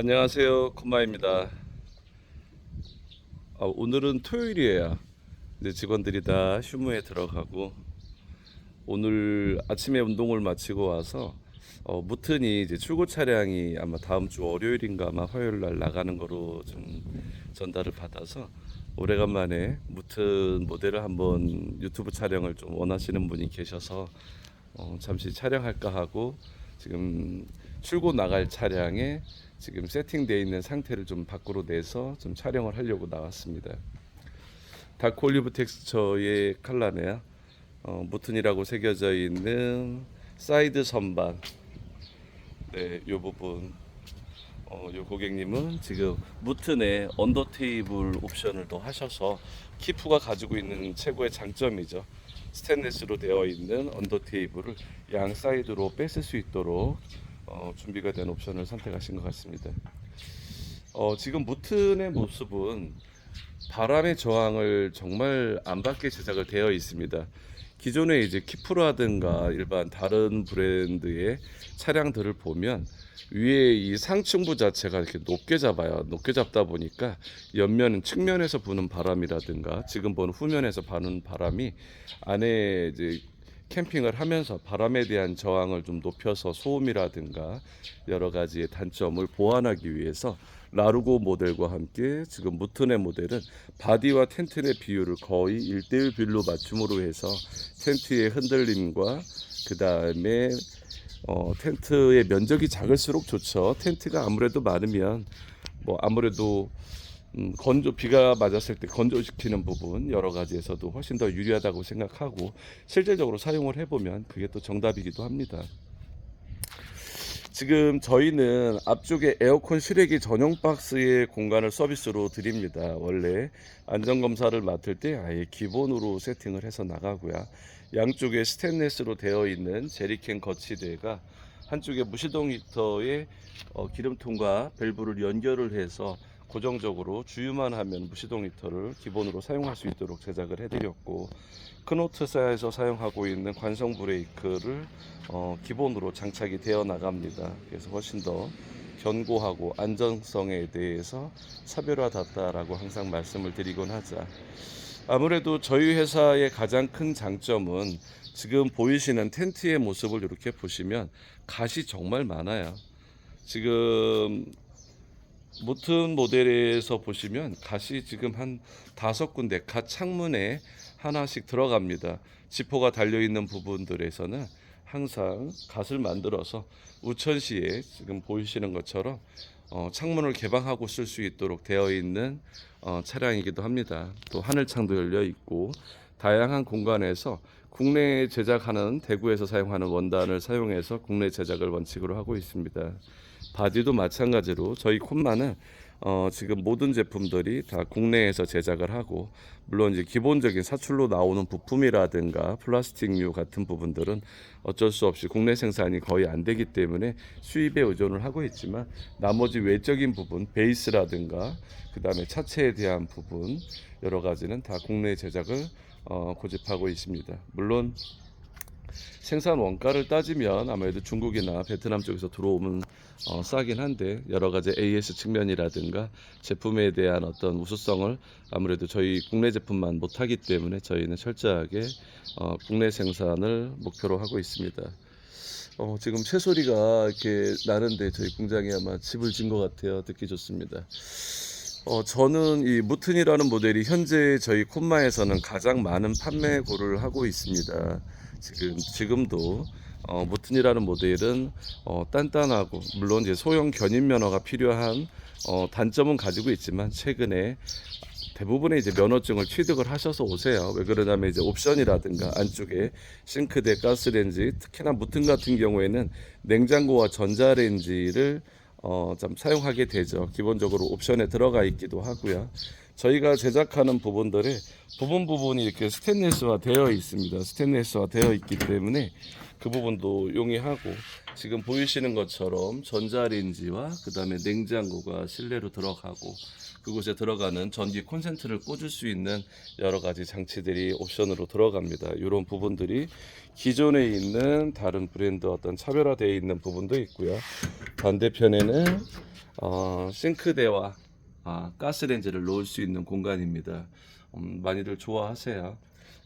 안녕하세요. 콤마입니다. 아, 오늘은 토요일이에요. 이제 직원들이 다 휴무에 들어가고 오늘 아침에 운동을 마치고 와서 어, 무튼이 이제 출고 차량이 아마 다음 주 월요일인가 아마 화요일 날 나가는 거로 좀 전달을 받아서 오래간만에 무튼 모델을 한번 유튜브 촬영을 좀 원하시는 분이 계셔서 어, 잠시 촬영할까 하고 지금 출고 나갈 차량에 지금 세팅되어 있는 상태를 좀 밖으로 내서 좀 촬영을 하려고 나왔습니다. 다크 올리브 텍스처의 칼라네요. 어, 무튼이라고 새겨져 있는 사이드 선반. 네, 요 부분. 어, 요 고객님은 지금 무튼에 언더 테이블 옵션을 또 하셔서 키프가 가지고 있는 최고의 장점이죠. 스테인리스로 되어 있는 언더 테이블을 양 사이드로 뺏을 수 있도록 어, 준비가 된 옵션을 선택하신 것 같습니다. 어, 지금 무튼의 모습은 바람의 저항을 정말 안 받게 제작을 되어 있습니다. 기존에 이제 키프라든가 일반 다른 브랜드의 차량들을 보면 위에 이 상층부 자체가 이렇게 높게 잡아요. 높게 잡다 보니까 옆면 측면에서 부는 바람이라든가 지금 보는 후면에서 부는 바람이 안에 이제 캠핑을 하면서 바람에 대한 저항을 좀 높여서 소음이라든가 여러 가지의 단점을 보완하기 위해서 라루고 모델과 함께 지금 무튼의 모델은 바디와 텐트 의 비율을 거의 1대1 비율로 맞춤으로 해서 텐트의 흔들림과 그 다음에 어, 텐트의 면적이 작을수록 좋죠. 텐트가 아무래도 많으면 뭐 아무래도 음, 건조 비가 맞았을 때 건조시키는 부분 여러 가지에서도 훨씬 더 유리하다고 생각하고 실질적으로 사용을 해보면 그게 또 정답이기도 합니다. 지금 저희는 앞쪽에 에어컨 실외기 전용 박스의 공간을 서비스로 드립니다. 원래 안전 검사를 맡을 때 아예 기본으로 세팅을 해서 나가고요. 양쪽에 스테인리스로 되어 있는 제리캔 거치대가 한쪽에 무시동 히터에 어, 기름통과 밸브를 연결을 해서 고정적으로 주유만 하면 무시동 히터를 기본으로 사용할 수 있도록 제작을 해드렸고 크노트사에서 사용하고 있는 관성 브레이크를 어, 기본으로 장착이 되어 나갑니다. 그래서 훨씬 더 견고하고 안전성에 대해서 차별화됐다라고 항상 말씀을 드리곤 하자. 아무래도 저희 회사의 가장 큰 장점은 지금 보이시는 텐트의 모습을 이렇게 보시면 갓이 정말 많아요. 지금 무튼 모델에서 보시면 갓이 지금 한 다섯 군데 갓 창문에 하나씩 들어갑니다. 지퍼가 달려 있는 부분들에서는 항상 갓을 만들어서 우천시에 지금 보이시는 것처럼 어, 창문을 개방하고 쓸 수 있도록 되어 있는 어, 차량이기도 합니다. 또 하늘창도 열려 있고 다양한 공간에서 국내 제작하는 대구에서 사용하는 원단을 사용해서 국내 제작을 원칙으로 하고 있습니다. 바디도 마찬가지로 저희 콤마는 어, 지금 모든 제품들이 다 국내에서 제작을 하고 물론 이제 기본적인 사출로 나오는 부품이라든가 플라스틱류 같은 부분들은 어쩔 수 없이 국내 생산이 거의 안 되기 때문에 수입에 의존을 하고 있지만 나머지 외적인 부분 베이스라든가 그 다음에 차체에 대한 부분 여러 가지는 다 국내 제작을 어, 고집하고 있습니다. 물론 생산 원가를 따지면 아무래도 중국이나 베트남 쪽에서 들어오면 어, 싸긴 한데 여러 가지 AS 측면이라든가 제품에 대한 어떤 우수성을 아무래도 저희 국내 제품만 못하기 때문에 저희는 철저하게 어, 국내 생산을 목표로 하고 있습니다. 어, 지금 새소리가 이렇게 나는데 저희 공장에 아마 집을 진 것 같아요. 듣기 좋습니다. 어, 저는 이 무튼이라는 모델이 현재 저희 콤마에서는 가장 많은 판매고를 하고 있습니다. 지금 지금도 어, 무튼이라는 모델은 어, 단단하고 물론 이제 소형 견인 면허가 필요한 어, 단점은 가지고 있지만 최근에 대부분의 이제 면허증을 취득을 하셔서 오세요. 왜 그러냐면 이제 옵션이라든가 안쪽에 싱크대, 가스레인지, 특히나 무튼 같은 경우에는 냉장고와 전자레인지를 어, 좀 사용하게 되죠. 기본적으로 옵션에 들어가 있기도 하고요. 저희가 제작하는 부분들의 부분 부분이 이렇게 스테인리스화 되어 있습니다. 스테인리스화 되어 있기 때문에 그 부분도 용이하고 지금 보이시는 것처럼 전자레인지와 그 다음에 냉장고가 실내로 들어가고 그곳에 들어가는 전기 콘센트를 꽂을 수 있는 여러 가지 장치들이 옵션으로 들어갑니다. 이런 부분들이 기존에 있는 다른 브랜드 어떤 차별화되어 있는 부분도 있고요. 반대편에는 어, 싱크대와 아, 가스레인지를 놓을 수 있는 공간입니다. 음, 많이들 좋아하세요.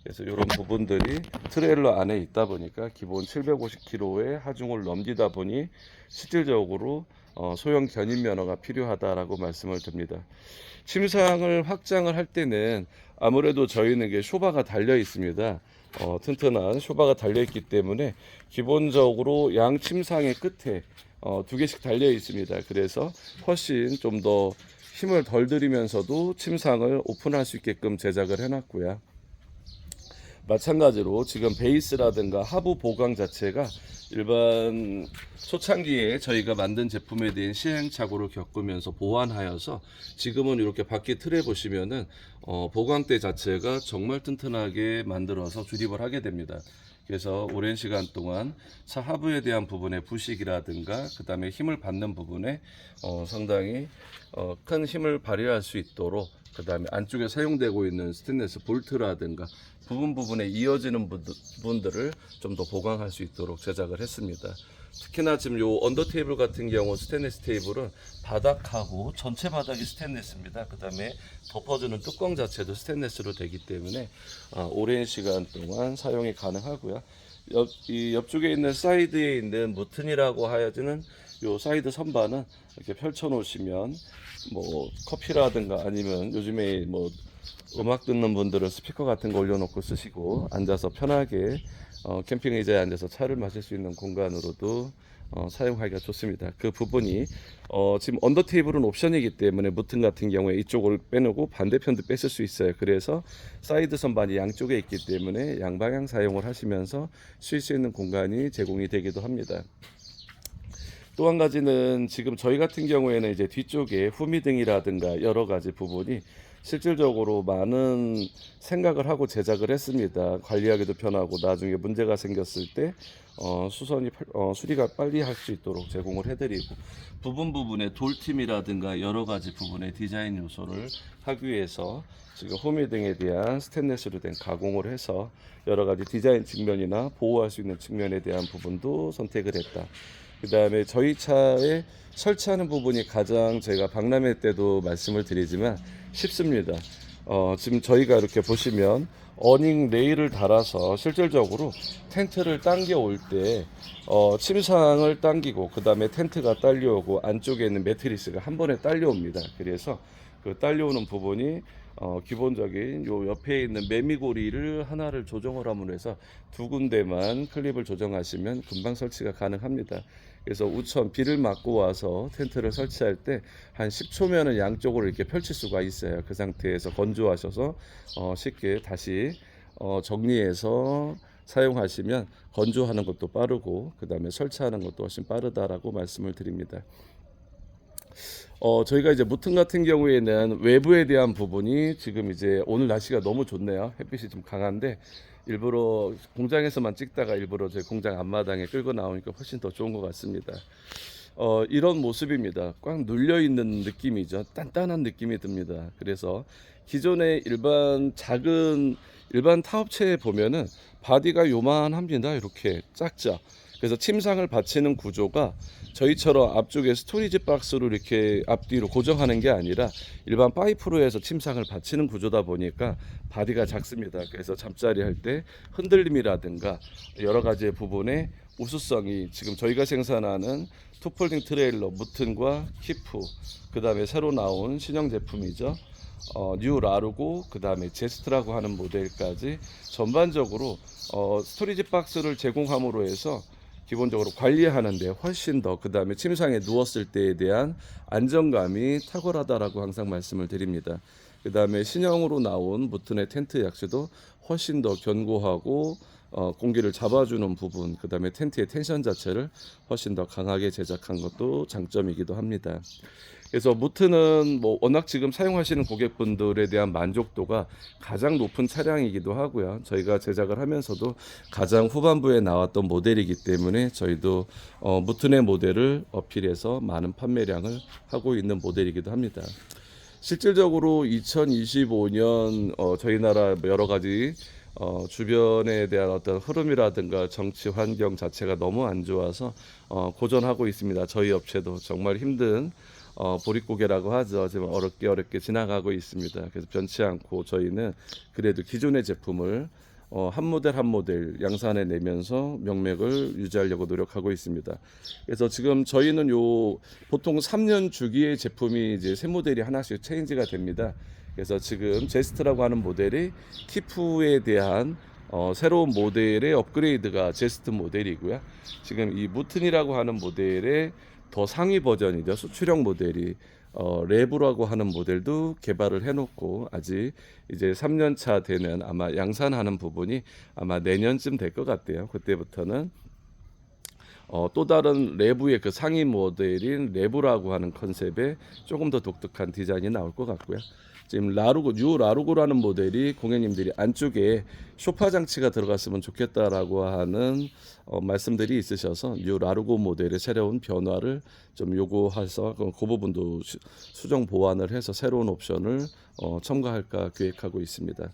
그래서 이런 부분들이 트레일러 안에 있다 보니까 기본 750kg의 하중을 넘기다 보니 실질적으로 어, 소형 견인 면허가 필요하다라고 말씀을 드립니다. 침상을 확장을 할 때는 아무래도 저희는 이게 쇼바가 달려 있습니다. 어, 튼튼한 쇼바가 달려 있기 때문에 기본적으로 양 침상의 끝에 어, 두 개씩 달려 있습니다. 그래서 훨씬 좀 더 힘을 덜 들이면서도 침상을 오픈할 수 있게끔 제작을 해놨고요. 마찬가지로 지금 베이스라든가 하부 보강 자체가 일반 초창기에 저희가 만든 제품에 대한 시행착오를 겪으면서 보완하여서 지금은 이렇게 바퀴 틀에 보시면은 어, 보강대 자체가 정말 튼튼하게 만들어서 조립을 하게 됩니다. 그래서 오랜 시간 동안 차 하부에 대한 부분의 부식이라든가 그 다음에 힘을 받는 부분에 어, 상당히 어, 큰 힘을 발휘할 수 있도록 그 다음에 안쪽에 사용되고 있는 스테인레스 볼트라든가 부분 부분에 이어지는 분들- 부분들을 좀 더 보강할 수 있도록 제작을 했습니다. 특히나 지금 요 언더 테이블 같은 경우 스테인레스 테이블은 바닥하고 전체 바닥이 스테인레스입니다. 그 다음에 덮어주는 뚜껑 자체도 스테인레스로 되기 때문에 아, 오랜 시간 동안 사용이 가능하고요. 옆, 이 옆쪽에 있는 사이드에 있는 무튼이라고 하여지는 요 사이드 선반은 이렇게 펼쳐 놓으시면 뭐 커피라든가 아니면 요즘에 뭐 음악 듣는 분들은 스피커 같은 거 올려놓고 쓰시고 앉아서 편하게 어, 캠핑 의자에 앉아서 차를 마실 수 있는 공간으로도 어, 사용하기가 좋습니다. 그 부분이 어, 지금 언더 테이블은 옵션이기 때문에 무튼 같은 경우에 이쪽을 빼놓고 반대편도 뺐을 수 있어요. 그래서 사이드 선반이 양쪽에 있기 때문에 양방향 사용을 하시면서 쉴 수 있는 공간이 제공이 되기도 합니다. 또 한 가지는 지금 저희 같은 경우에는 이제 뒤쪽에 후미등이라든가 여러 가지 부분이 실질적으로 많은 생각을 하고 제작을 했습니다. 관리하기도 편하고 나중에 문제가 생겼을 때 어, 수선이 팔- 어, 수리가 빨리 할 수 있도록 제공을 해드리고 부분 부분에 돌팀이라든가 여러 가지 부분의 디자인 요소를 하기 위해서 지금 후미등에 대한 스테인레스로 된 가공을 해서 여러 가지 디자인 측면이나 보호할 수 있는 측면에 대한 부분도 선택을 했다. 그 다음에 저희 차에 설치하는 부분이 가장 제가 박람회 때도 말씀을 드리지만 쉽습니다. 어, 지금 저희가 이렇게 보시면 어닝 레일을 달아서 실질적으로 텐트를 당겨 올때 어, 침상을 당기고 그 다음에 텐트가 딸려오고 안쪽에 있는 매트리스가 한 번에 딸려옵니다. 그래서 그 딸려오는 부분이 어, 기본적인 요 옆에 있는 매미고리를 하나를 조정을 함으로 해서 두 군데만 클립을 조정하시면 금방 설치가 가능합니다. 그래서 우천 비를 맞고 와서 텐트를 설치할 때 한 10초면은 양쪽으로 이렇게 펼칠 수가 있어요. 그 상태에서 건조하셔서 어, 쉽게 다시 어, 정리해서 사용하시면 건조하는 것도 빠르고 그 다음에 설치하는 것도 훨씬 빠르다라고 말씀을 드립니다. 어, 저희가 이제 무튼 같은 경우에는 외부에 대한 부분이 지금 이제 오늘 날씨가 너무 좋네요. 햇빛이 좀 강한데 일부러 공장에서만 찍다가 일부러 제 공장 앞마당에 끌고 나오니까 훨씬 더 좋은 것 같습니다. 어, 이런 모습입니다. 꽉 눌려 있는 느낌이죠. 단단한 느낌이 듭니다. 그래서 기존의 일반 작은 일반 타업체에 보면은 바디가 요만합니다. 이렇게 작죠. 그래서 침상을 받치는 구조가 저희처럼 앞쪽에 스토리지 박스로 이렇게 앞뒤로 고정하는 게 아니라 일반 파이프로 해서 침상을 받치는 구조다 보니까 바디가 작습니다. 그래서 잠자리 할 때 흔들림이라든가 여러 가지 부분에 우수성이 지금 저희가 생산하는 투폴딩 트레일러 무튼과 키프 그 다음에 새로 나온 신형 제품이죠. 어, 뉴 라르고 그 다음에 제스트라고 하는 모델까지 전반적으로 어, 스토리지 박스를 제공함으로 해서 기본적으로 관리하는데 훨씬 더 그 다음에 침상에 누웠을 때에 대한 안정감이 탁월하다라고 항상 말씀을 드립니다. 그 다음에 신형으로 나온 무튼의 텐트 역시도 훨씬 더 견고하고 어, 공기를 잡아주는 부분, 그 다음에 텐트의 텐션 자체를 훨씬 더 강하게 제작한 것도 장점이기도 합니다. 그래서 무트는 뭐 워낙 지금 사용하시는 고객분들에 대한 만족도가 가장 높은 차량이기도 하고요. 저희가 제작을 하면서도 가장 후반부에 나왔던 모델이기 때문에 저희도 어, 무튼의 모델을 어필해서 많은 판매량을 하고 있는 모델이기도 합니다. 실질적으로 2025년 어, 저희 나라 여러 가지 어, 주변에 대한 어떤 흐름이라든가 정치 환경 자체가 너무 안 좋아서 어, 고전하고 있습니다. 저희 업체도 정말 힘든 어, 보릿고개라고 하죠. 지금 어렵게 어렵게 지나가고 있습니다. 그래서 변치 않고 저희는 그래도 기존의 제품을 어, 한 모델 한 모델 양산해 내면서 명맥을 유지하려고 노력하고 있습니다. 그래서 지금 저희는 요 보통 3년 주기의 제품이 이제 새 모델이 하나씩 체인지가 됩니다. 그래서 지금 제스트라고 하는 모델이 키프에 대한 어, 새로운 모델의 업그레이드가 제스트 모델이고요. 지금 이 무튼이라고 하는 모델의 더 상위 버전이죠. 수출형 모델이 어, 레브라고 하는 모델도 개발을 해놓고 아직 이제 3년 차 되는 아마 양산하는 부분이 아마 내년쯤 될 것 같아요. 그때부터는 어, 또 다른 레브의 그 상위 모델인 레브라고 하는 컨셉의 조금 더 독특한 디자인이 나올 것 같고요. 지금 라루고 뉴 라루고라는 모델이 고객님들이 안쪽에 쇼파 장치가 들어갔으면 좋겠다라고 하는 어, 말씀들이 있으셔서 뉴 라루고 모델의 새로운 변화를 좀 요구해서 그, 그 부분도 수- 수정 보완을 해서 새로운 옵션을 어, 첨가할까 계획하고 있습니다.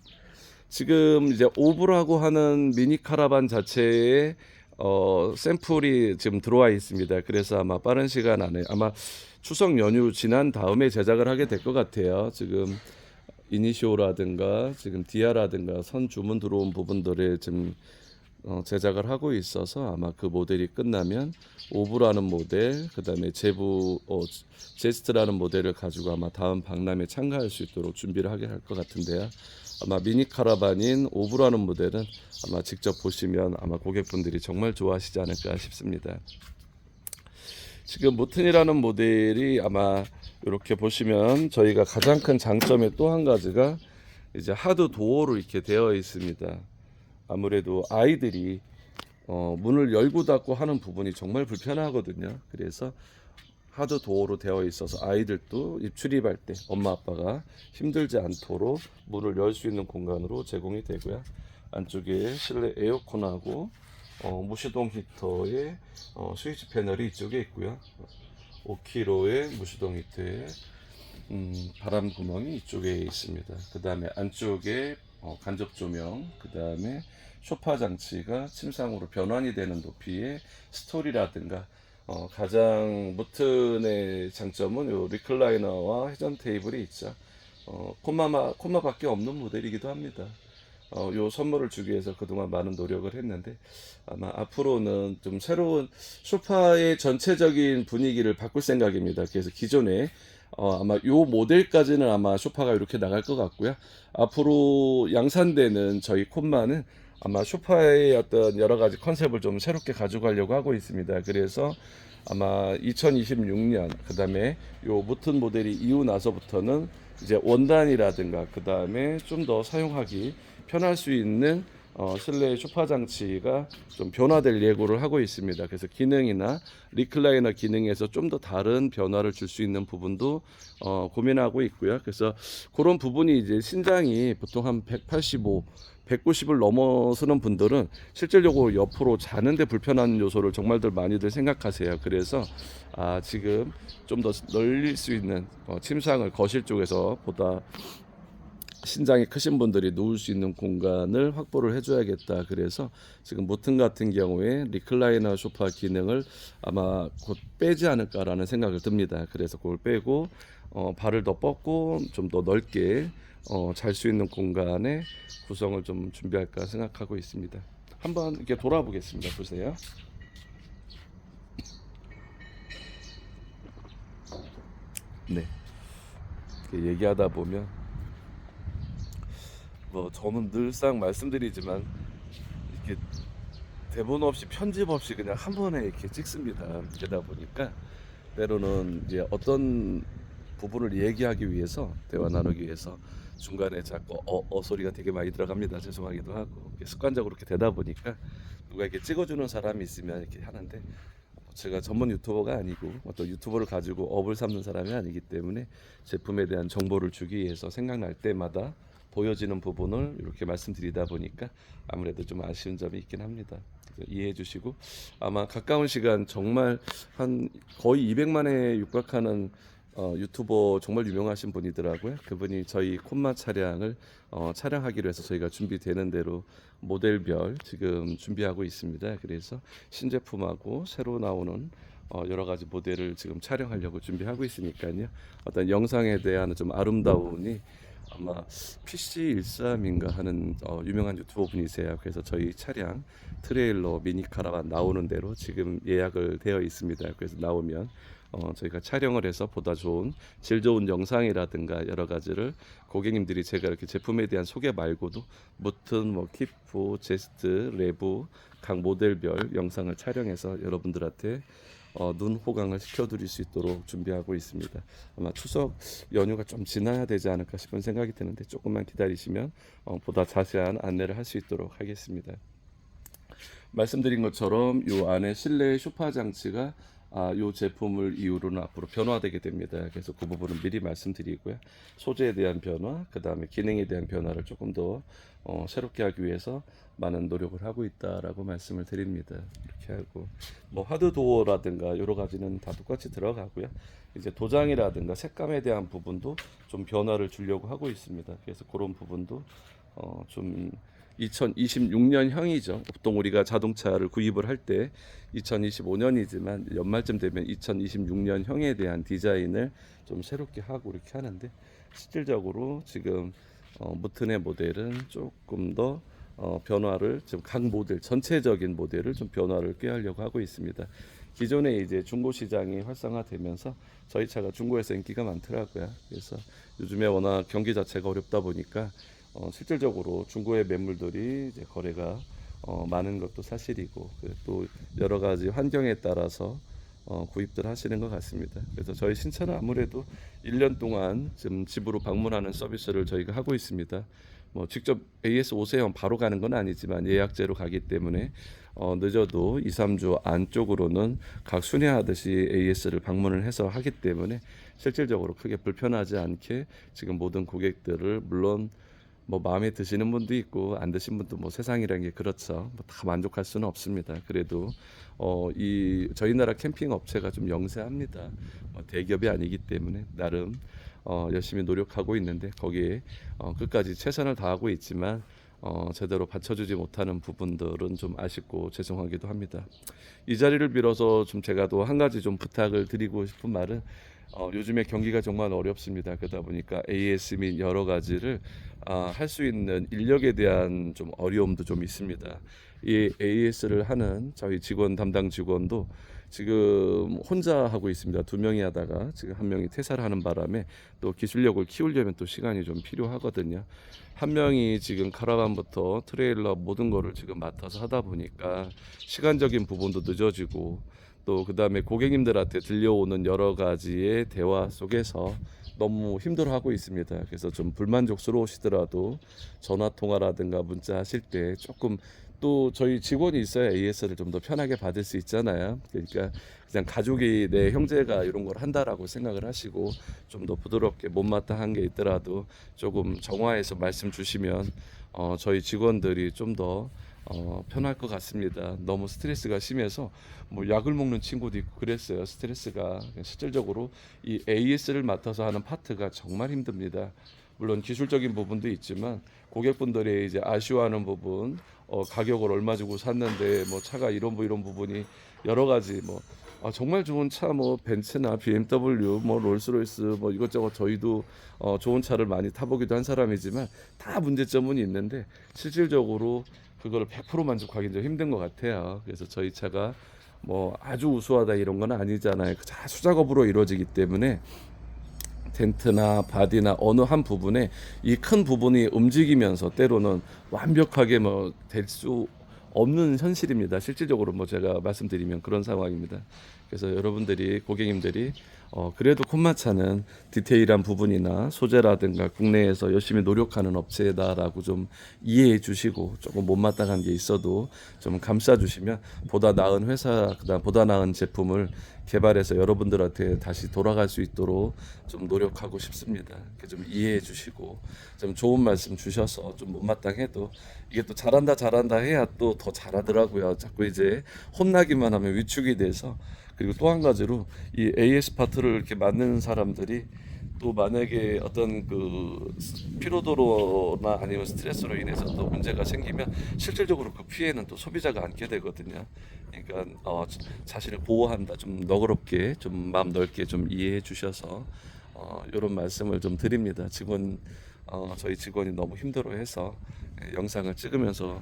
지금 이제 오브라고 하는 미니 카라반 자체에 어, 샘플이 지금 들어와 있습니다. 그래서 아마 빠른 시간 안에 아마 추석 연휴 지난 다음에 제작을 하게 될 것 같아요. 지금 이니시오라든가 지금 디아라든가 선 주문 들어온 부분들에 지금 어, 제작을 하고 있어서 아마 그 모델이 끝나면 오브라는 모델, 그 다음에 제부 어, 제스트라는 모델을 가지고 아마 다음 박람회 참가할 수 있도록 준비를 하게 할 것 같은데요. 아마 미니 카라반인 오브라는 모델은 아마 직접 보시면 아마 고객분들이 정말 좋아하시지 않을까 싶습니다. 지금 무튼이라는 모델이 아마 이렇게 보시면 저희가 가장 큰 장점의 또 한 가지가 이제 하드 도어로 이렇게 되어 있습니다. 아무래도 아이들이 어, 문을 열고 닫고 하는 부분이 정말 불편하거든요. 그래서 하드 도어로 되어 있어서 아이들도 입출입할 때 엄마 아빠가 힘들지 않도록 문을 열 수 있는 공간으로 제공이 되고요. 안쪽에 실내 에어컨하고 어, 무시동 히터의 어, 스위치 패널이 이쪽에 있고요. 5kg의 무시동 히터에 음, 바람 구멍이 이쪽에 있습니다. 그 다음에 안쪽에 어, 간접 조명, 그 다음에 소파 장치가 침상으로 변환이 되는 높이의 스토리라든가 어, 가장 무튼의 장점은 요 리클라이너와 회전 테이블이 있죠. 어, 콤마마 콤마밖에 없는 모델이기도 합니다. 어, 요 선물을 주기 위해서 그동안 많은 노력을 했는데 아마 앞으로는 좀 새로운 소파의 전체적인 분위기를 바꿀 생각입니다. 그래서 기존에 어, 아마 요 모델까지는 아마 소파가 이렇게 나갈 것 같고요. 앞으로 양산되는 저희 콤마는 아마 소파의 어떤 여러 가지 컨셉을 좀 새롭게 가져가려고 하고 있습니다. 그래서 아마 2026년 그다음에 요 무튼 모델이 이후 나서부터는 이제 원단이라든가 그다음에 좀 더 사용하기 편할 수 있는 어, 실내 소파 장치가 좀 변화될 예고를 하고 있습니다. 그래서 기능이나 리클라이너 기능에서 좀 더 다른 변화를 줄 수 있는 부분도 어, 고민하고 있고요. 그래서 그런 부분이 이제 신장이 보통 한 185, 190을 넘어서는 분들은 실질적으로 옆으로 자는데 불편한 요소를 정말들 많이들 생각하세요. 그래서 아, 지금 좀더 널릴 수 있는 어, 침상을 거실 쪽에서 보다 신장이 크신 분들이 누울 수 있는 공간을 확보를 해줘야겠다. 그래서 지금 무튼 같은 경우에 리클라이너 소파 기능을 아마 곧 빼지 않을까라는 생각을 듭니다. 그래서 그걸 빼고 어, 발을 더 뻗고 좀 더 넓게 어, 잘 수 있는 공간의 구성을 좀 준비할까 생각하고 있습니다. 한번 이렇게 돌아보겠습니다. 보세요. 네. 이렇게 얘기하다 보면 뭐 저는 늘상 말씀드리지만 이렇게 대본 없이 편집 없이 그냥 한 번에 이렇게 찍습니다. 그러다 보니까 때로는 이제 어떤 부분을 얘기하기 위해서 대화 나누기 위해서 중간에 자꾸 어, 어 소리가 되게 많이 들어갑니다. 죄송하기도 하고 습관적으로 이렇게 되다 보니까 누가 이렇게 찍어주는 사람이 있으면 이렇게 하는데 제가 전문 유튜버가 아니고 어떤 유튜버를 가지고 업을 삼는 사람이 아니기 때문에 제품에 대한 정보를 주기 위해서 생각날 때마다 보여지는 부분을 이렇게 말씀드리다 보니까 아무래도 좀 아쉬운 점이 있긴 합니다. 이해해 주시고 아마 가까운 시간 정말 한 거의 200만에 육박하는 어, 유튜버 정말 유명하신 분이더라고요. 그분이 저희 콤마 차량을 어, 촬영하기로 해서 저희가 준비되는 대로 모델별 지금 준비하고 있습니다. 그래서 신제품하고 새로 나오는 어, 여러 가지 모델을 지금 촬영하려고 준비하고 있으니까요. 어떤 영상에 대한 좀 아름다움이 아마 PC13인가 하는 어, 유명한 유튜버 분이세요. 그래서 저희 차량 트레일러 미니 카라반 나오는 대로 지금 예약을 되어 있습니다. 그래서 나오면 어, 저희가 촬영을 해서 보다 좋은 질 좋은 영상이라든가 여러 가지를 고객님들이 제가 이렇게 제품에 대한 소개 말고도 무튼 뭐 키프, 제스트, 레브 각 모델별 영상을 촬영해서 여러분들한테 어, 눈 호강을 시켜드릴 수 있도록 준비하고 있습니다. 아마 추석 연휴가 좀 지나야 되지 않을까 싶은 생각이 드는데 조금만 기다리시면 어, 보다 자세한 안내를 할 수 있도록 하겠습니다. 말씀드린 것처럼 이 안에 실내 쇼파 장치가 아, 이 제품을 이후로는 앞으로 변화되게 됩니다. 그래서 그 부분은 미리 말씀드리고요. 소재에 대한 변화, 그 다음에 기능에 대한 변화를 조금 더 어, 새롭게 하기 위해서 많은 노력을 하고 있다라고 말씀을 드립니다. 이렇게 하고 뭐 하드 도어라든가 여러 가지는 다 똑같이 들어가고요. 이제 도장이라든가 색감에 대한 부분도 좀 변화를 주려고 하고 있습니다. 그래서 그런 부분도 어, 좀 2026년형이죠. 보통 우리가 자동차를 구입을 할 때 2025년이지만 연말쯤 되면 2026년형에 대한 디자인을 좀 새롭게 하고 이렇게 하는데 실질적으로 지금 어, 무튼의 모델은 조금 더 어, 변화를 지금 각 모델 전체적인 모델을 좀 변화를 꾀하려고 하고 있습니다. 기존에 이제 중고 시장이 활성화되면서 저희 차가 중고에서 인기가 많더라고요. 그래서 요즘에 워낙 경기 자체가 어렵다 보니까 어, 실질적으로 중고의 매물들이 이제 거래가 어, 많은 것도 사실이고 그또 여러 가지 환경에 따라서 어, 구입들 하시는 것 같습니다. 그래서 저희 신차는 아무래도 1년 동안 지금 집으로 방문하는 서비스를 저희가 하고 있습니다. 뭐 직접 AS 오세요 바로 가는 건 아니지만 예약제로 가기 때문에 어, 늦어도 2, 3주 안쪽으로는 각 순회하듯이 AS를 방문을 해서 하기 때문에 실질적으로 크게 불편하지 않게 지금 모든 고객들을 물론 뭐 마음에 드시는 분도 있고 안 드신 분도 뭐 세상이라는 게 그렇죠. 뭐 다 만족할 수는 없습니다. 그래도 어 이 저희 나라 캠핑 업체가 좀 영세합니다. 어, 대기업이 아니기 때문에 나름 어 열심히 노력하고 있는데 거기에 어 끝까지 최선을 다하고 있지만 어 제대로 받쳐주지 못하는 부분들은 좀 아쉽고 죄송하기도 합니다. 이 자리를 빌어서 좀 제가 또 한 가지 좀 부탁을 드리고 싶은 말은 어, 요즘에 경기가 정말 어렵습니다. 그러다 보니까 AS 및 여러 가지를 아, 할 수 있는 인력에 대한 좀 어려움도 좀 있습니다. 이 AS를 하는 저희 직원 담당 직원도 지금 혼자 하고 있습니다. 두 명이 하다가 지금 한 명이 퇴사를 하는 바람에 또 기술력을 키우려면 또 시간이 좀 필요하거든요. 한 명이 지금 카라반부터 트레일러 모든 거를 지금 맡아서 하다 보니까 시간적인 부분도 늦어지고 또 그다음에 고객님들한테 들려오는 여러 가지의 대화 속에서 너무 힘들어하고 있습니다. 그래서 좀 불만족스러우시더라도 전화 통화라든가 문자 하실 때 조금 또 저희 직원이 있어야 AS를 좀 더 편하게 받을 수 있잖아요. 그러니까 그냥 가족이 내 형제가 이런 걸 한다라고 생각을 하시고 좀 더 부드럽게 못마땅한 게 있더라도 조금 정화해서 말씀 주시면 어, 저희 직원들이 좀더 어, 편할 것 같습니다. 너무 스트레스가 심해서 뭐 약을 먹는 친구도 있고 그랬어요. 스트레스가 실질적으로 이 AS를 맡아서 하는 파트가 정말 힘듭니다. 물론 기술적인 부분도 있지만 고객분들이 이제 아쉬워하는 부분, 어, 가격을 얼마 주고 샀는데 뭐 차가 이런 뭐 이런 부분이 여러 가지 뭐 아, 정말 좋은 차 뭐 벤츠나 BMW 뭐 롤스로이스 뭐 이것저것 저희도 어, 좋은 차를 많이 타보기도 한 사람이지만 다 문제점은 있는데 실질적으로 그걸 100% 만족하기 좀 힘든 것 같아요. 그래서 저희 차가 뭐 아주 우수하다 이런 건 아니잖아요. 다 수작업으로 이루어지기 때문에 텐트나 바디나 어느 한 부분에 이 큰 부분이 움직이면서 때로는 완벽하게 뭐 될 수 없는 현실입니다. 실질적으로 뭐 제가 말씀드리면 그런 상황입니다. 그래서 여러분들이 고객님들이 어 그래도 콤마차는 디테일한 부분이나 소재라든가 국내에서 열심히 노력하는 업체다라고 좀 이해해 주시고 조금 못마땅한 게 있어도 좀 감싸 주시면 보다 나은 회사 그다음 보다 나은 제품을 개발해서 여러분들한테 다시 돌아갈 수 있도록 좀 노력하고 싶습니다. 좀 이해해 주시고 좀 좋은 말씀 주셔서 좀 못마땅해도 이게 또 잘한다 잘한다 해야 또 더 잘하더라고요. 자꾸 이제 혼나기만 하면 위축이 돼서 그리고 또 한 가지로 이 AS 파트를 이렇게 만드는 사람들이 또 만약에 어떤 그 피로도로나 아니면 스트레스로 인해서 또 문제가 생기면 실질적으로 그 피해는 또 소비자가 안게 되거든요. 그러니까 어, 자신을 보호한다. 좀 너그럽게 좀 마음 넓게 좀 이해해 주셔서 어, 이런 말씀을 좀 드립니다. 직원 어, 저희 직원이 너무 힘들어해서 예, 영상을 찍으면서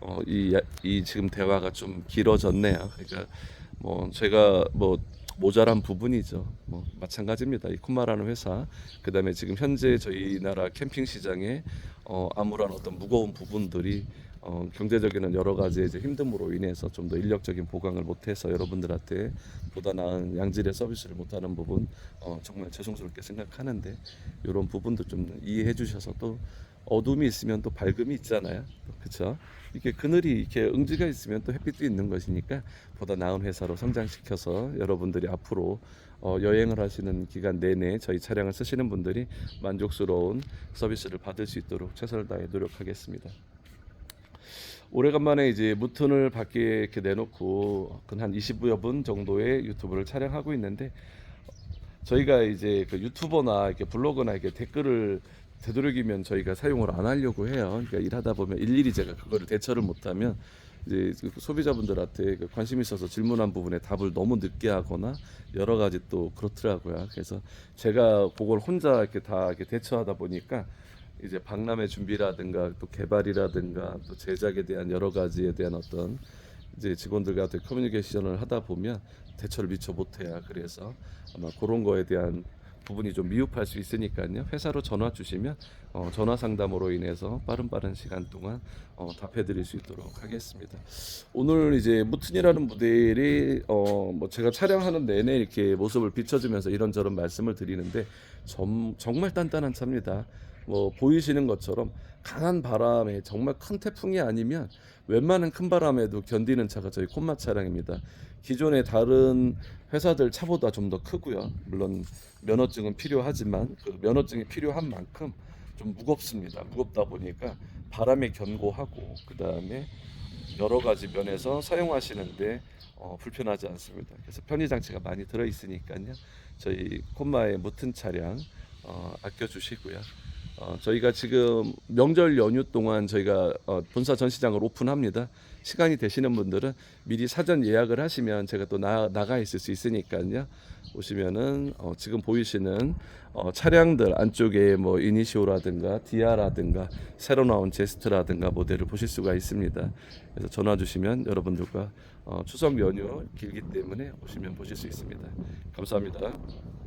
어, 이, 야- 이 지금 대화가 좀 길어졌네요. 그러니까 뭐 제가 뭐 모자란 부분이죠. 뭐 마찬가지입니다. 이 쿤마라는 회사 그 다음에 지금 현재 저희 나라 캠핑 시장에 어, 아무런 어떤 무거운 부분들이 어, 경제적인 여러 가지 이제 힘듦으로 인해서 좀 더 인력적인 보강을 못해서 여러분들한테 보다 나은 양질의 서비스를 못하는 부분 어, 정말 죄송스럽게 생각하는데 이런 부분도 좀 이해해 주셔서 또 어둠이 있으면 또 밝음이 있잖아요. 그렇죠? 이게 그늘이 이렇게 응지가 있으면 또 햇빛도 있는 것이니까 보다 나은 회사로 성장시켜서 여러분들이 앞으로 어, 여행을 하시는 기간 내내 저희 차량을 쓰시는 분들이 만족스러운 서비스를 받을 수 있도록 최선을 다해 노력하겠습니다. 오래간만에 이제 무튼을 밖에 이렇게 내놓고 한 20여 분 정도의 유튜브를 촬영하고 있는데 저희가 이제 그 유튜버나 이렇게 블로그나 이렇게 댓글을 되도록이면 저희가 사용을 안 하려고 해요. 그러니까 일하다 보면 일일이 제가 그거를 대처를 못하면 이제 그 소비자분들한테 그 관심 있어서 질문한 부분에 답을 너무 늦게 하거나 여러 가지 또 그렇더라고요. 그래서 제가 그걸 혼자 이렇게 다 이렇게 대처하다 보니까 이제 박람회 준비라든가 또 개발이라든가 또 제작에 대한 여러 가지에 대한 어떤 이제 직원들과 커뮤니케이션을 하다 보면 대처를 미처 못해요. 그래서 아마 그런 거에 대한 부분이 좀 미흡할 수 있으니까요. 회사로 전화 주시면 어, 전화 상담으로 인해서 빠른 빠른 시간 동안 어, 답해드릴 수 있도록 하겠습니다. 오늘 이제 무튼이라는 모델이 어, 뭐 제가 촬영하는 내내 이렇게 모습을 비춰주면서 이런저런 말씀을 드리는데 점, 정말 단단한 차입니다. 뭐 보이시는 것처럼 강한 바람에 정말 큰 태풍이 아니면 웬만한 큰 바람에도 견디는 차가 저희 콤마 차량입니다. 기존의 다른 회사들 차보다 좀 더 크고요. 물론 면허증은 필요하지만 그 면허증이 필요한 만큼 좀 무겁습니다. 무겁다 보니까 바람에 견고하고 그 다음에 여러 가지 면에서 사용하시는데 어, 불편하지 않습니다. 그래서 편의 장치가 많이 들어 있으니까요. 저희 콤마의 무튼 차량 어, 아껴 주시고요. 어, 저희가 지금 명절 연휴 동안 저희가 어, 본사 전시장을 오픈합니다. 시간이 되시는 분들은 미리 사전 예약을 하시면 제가 또 나, 나가 있을 수 있으니까요. 오시면은 어, 지금 보이시는 어, 차량들 안쪽에 뭐 이니시오라든가 디아라든가 새로 나온 제스트라든가 모델을 보실 수가 있습니다. 그래서 전화 주시면 여러분들과 어, 추석 연휴 길기 때문에 오시면 보실 수 있습니다. 감사합니다.